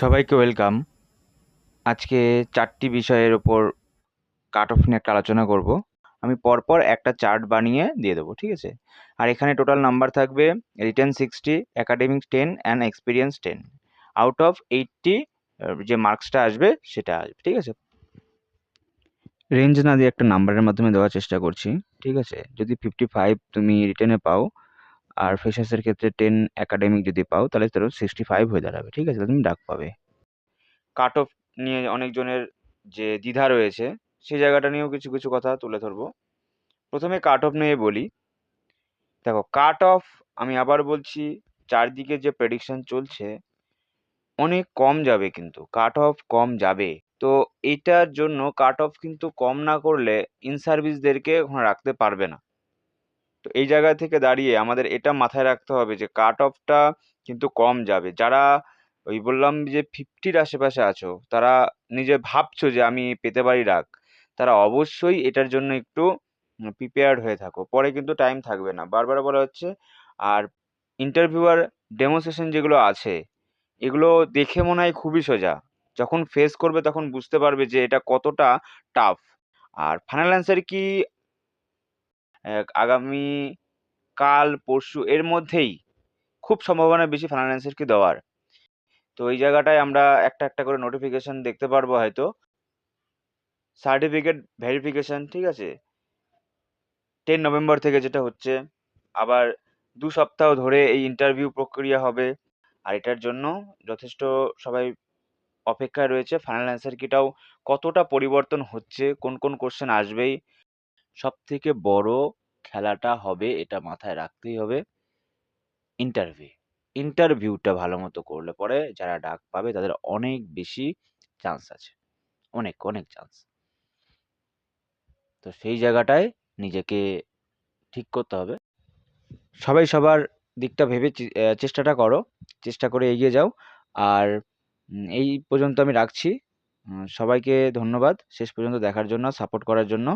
সবাইকে ওয়েলকাম। আজকে চারটি বিষয়ের ওপর কাট অফ নিয়ে একটা আলোচনা করব। আমি পরপর একটা চার্ট বানিয়ে দিয়ে দেবো, ঠিক আছে? আর এখানে টোটাল নাম্বার থাকবে written sixty academic ten and experience ten out of eighty যে মার্কসটা আসবে সেটা আসবে, ঠিক আছে? রেঞ্জ না দিয়ে একটা নাম্বারের মাধ্যমে দেওয়ার চেষ্টা করছি, ঠিক আছে? যদি ফিফটি ফাইভ তুমি রিটার্নে পাও আর ফ্রেশার্সের ক্ষেত্রে টেন একাডেমিক যদি পাও, তাহলে তোর সিক্সটি ফাইভ হয়ে দাঁড়াবে, ঠিক আছে? তুমি ডাক পাবে। কাট অফ নিয়ে অনেকজনের যে দ্বিধা রয়েছে, সেই জায়গাটা নিয়েও কিছু কিছু কথা তুলে ধরবো। প্রথমে কাট অফ নিয়ে বলি। দেখো কাট অফ আমি আবার বলছি, চারদিকে যে প্রেডিকশন চলছে, অনেক কম যাবে কিন্তু কাট অফ কম যাবে। তো এটার জন্য কাট অফ কিন্তু কম না করলে ইন সার্ভিসদেরকে ওখানে রাখতে পারবে না। তো এই জায়গা থেকে দাঁড়িয়ে আমাদের এটা মাথায় রাখতে হবে যে কাট অফটা কিন্তু কম যাবে। যারা ওই বললাম যে ফিফটির আশেপাশে আছো, তারা নিজে ভাবছ যে, আমি পেতে পারি রাখ তারা অবশ্যই এটার জন্য একটু প্রিপেয়ার্ড হয়ে থাকো। পরে কিন্তু টাইম থাকবে না। বারবার বলা হচ্ছে, আর ইন্টারভিউয়ার ডেমোস্ট্রেশন যেগুলো আছে, এগুলো দেখে মনে হয় খুবই সোজা। যখন ফেস করবে, তখন বুঝতে পারবে যে, এটা কতটা টাফ আর ফাইনাল অ্যান্সার কি আগামী কাল, পরশু, এর মধ্যেই খুব সম্ভাবনা বেশি ফাইনাল অ্যান্সার কি দেওয়ার। তো এই জায়গাটায় আমরা একটা একটা করে নোটিফিকেশন দেখতে পারব হয়তো। সার্টিফিকেট ভেরিফিকেশন ঠিক আছে? টেন নভেম্বর থেকে যেটা হচ্ছে, আবার দু সপ্তাহ ধরে এই ইন্টারভিউ প্রক্রিয়া হবে, আর এটার জন্য যথেষ্ট সবাই অপেক্ষায় রয়েছে। ফাইনাল অ্যান্সার কিটাও কতটা পরিবর্তন হচ্ছে, কোন কোন কোশ্চেন আসবেই সব থেকে বড় খেলাটা হবে এটা মাথায় রাখতেই হবে ইন্টারভিউ ইন্টারভিউটা ভালো মতো করলে পরে যারা ডাক পাবে তাদের অনেক বেশি চান্স আছে, অনেক অনেক চান্স তো সেই জায়গাটায় নিজেকে ঠিক করতে হবে। সবাই সবার দিকটা ভেবে চেষ্টাটা করো, চেষ্টা করে এগিয়ে যাও। আর এই পর্যন্ত আমি রাখছি। সবাইকে ধন্যবাদ। শেষ পর্যন্ত দেখার জন্য সাপোর্ট করার জন্য।